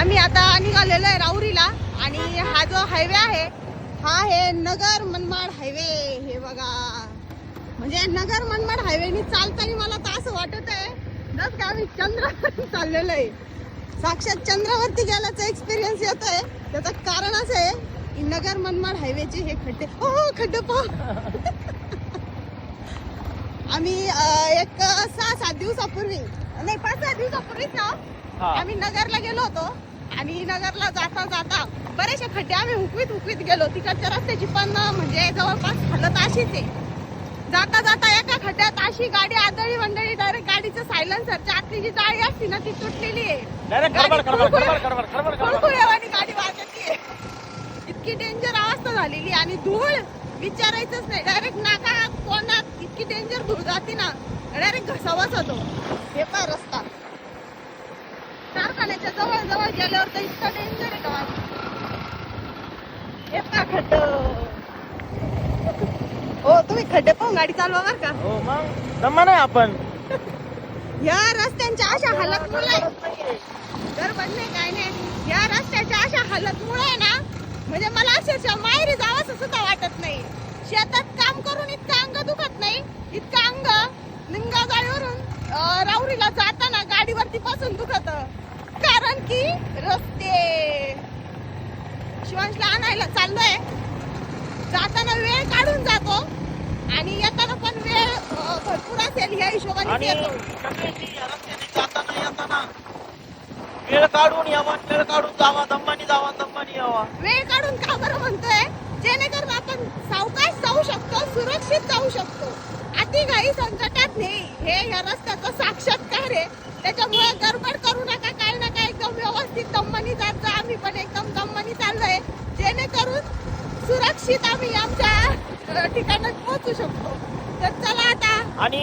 आम्ही आता निघालेलो आहे राऊरीला आणि हा जो हायवे आहे हा आहे नगर मनमाड हायवे हे बघा. म्हणजे नगर मनमाड हायवेनी चालताना मला तर असं वाटत आहे जस का आम्ही चंद्रावरती चाललेलो आहे. साक्षात चंद्रावरती गेल्याचा एक्सपिरियन्स येत आहे. त्याचं कारण असं आहे की नगर मनमाड हायवेचे हे खड्डे हो हो, खड्डे पहा. आम्ही एक सहा सात दिवसापूर्वी नाही पाच सहा दिवसापूर्वीच ना हो. हा. आम्ही नगरला गेलो होतो आणि नगरला जाता जाता बरेचसे खड्डे आम्ही हुकवीत हुकवीत गेलो. तिकडच्या रस्त्याची पण म्हणजे जवळपास हालत अशीच आहे. जाता जाता एका खड्ड्यात अशी गाडी आदळी मंडळी डायरेक्ट गाडीचं सायलन्सरच्या आतली जी जाळी असती ना ती तुटलेली आहे. डायरेक्ट गाडी खडबड खडबड खुळखुळ्या- खडबड खडबड खडबड खडबड. खुळखुळ्यावानी गाडी वाजतीये इतकी डेंजर अवस्था झालेली आणि धूळ विचारायचंच नाही. डायरेक्ट नाका तोंडात इतकी डेंजर धूळ जाते ना डायरेक्ट घसावाच होतो. हे पाय रस्ता. गेल्यावर तर इतका डेंजर आहे का हे पा खड्ड. हो तुम्ही खड्डे पाहून गाडी चालवा बर का. हो मग. जमा नाही आपण. या रस्त्यांच्या अशा हालतमुळे गडबड नाही काय नाही. या रस्त्याच्या अशा हालतमुळे आहे ना म्हणजे मला अक्षरशः माहेरी जावंसं सुद्धा वाटत नाही. शेतात काम करून इतकं अंग दुखत नाही. इतकं अंग निंगा गाडीवरून राऊरीला जाताना गाडीवरती पासून दुखत. की रस्ते. शिवांशला आणायला चाललोय. जाताना वेळ काढून जातो आणि येताना पण वेळ भरपूर असेल हिशोबाने या जाताना येताना वेळ काढून यावा वेळ काढून जावा दम्मानी जावा दम्मानी यावा. वेळ काढून का बरं म्हणतोय? जेणेकरून आपण सावकाश जाऊ शकतो सुरक्षित जाऊ शकतो. अति घाई संकटात नाही. हे या रस्त्याचं साक्षात्कार आहे. त्याच्यामुळे निश्चित आम्ही आमच्या ठिकाणात पोहोचू शकतो. तर चला आता. आणि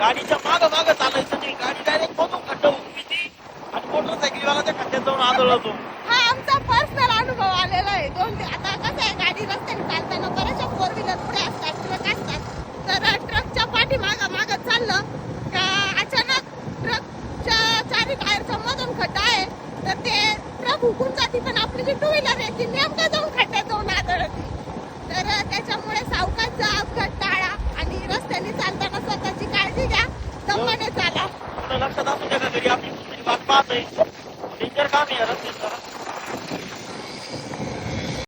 गाडीच्या माग माग चालायचं नाही. गाडी डायरेक्ट पोहोचून उभी आणि खड्ड्यात जाऊन हा आमचा पर्सनल अनुभव आलेला आहे. दोन आता कसं आहे गाडी रस्त्याने चालताना बऱ्याचशा फोर व्हीलर पुढे असतात ट्रक असतात तर ट्रकच्या पाठी मागा चाललं का अचानक ट्रकच्या चारी टायरचा मधून खड्डा आहे. तर ते ट्रक हुकून जाते पण आपली जी टू व्हीलर आहे ती नेमकं जाऊन આપી. ટીચર કામી રસી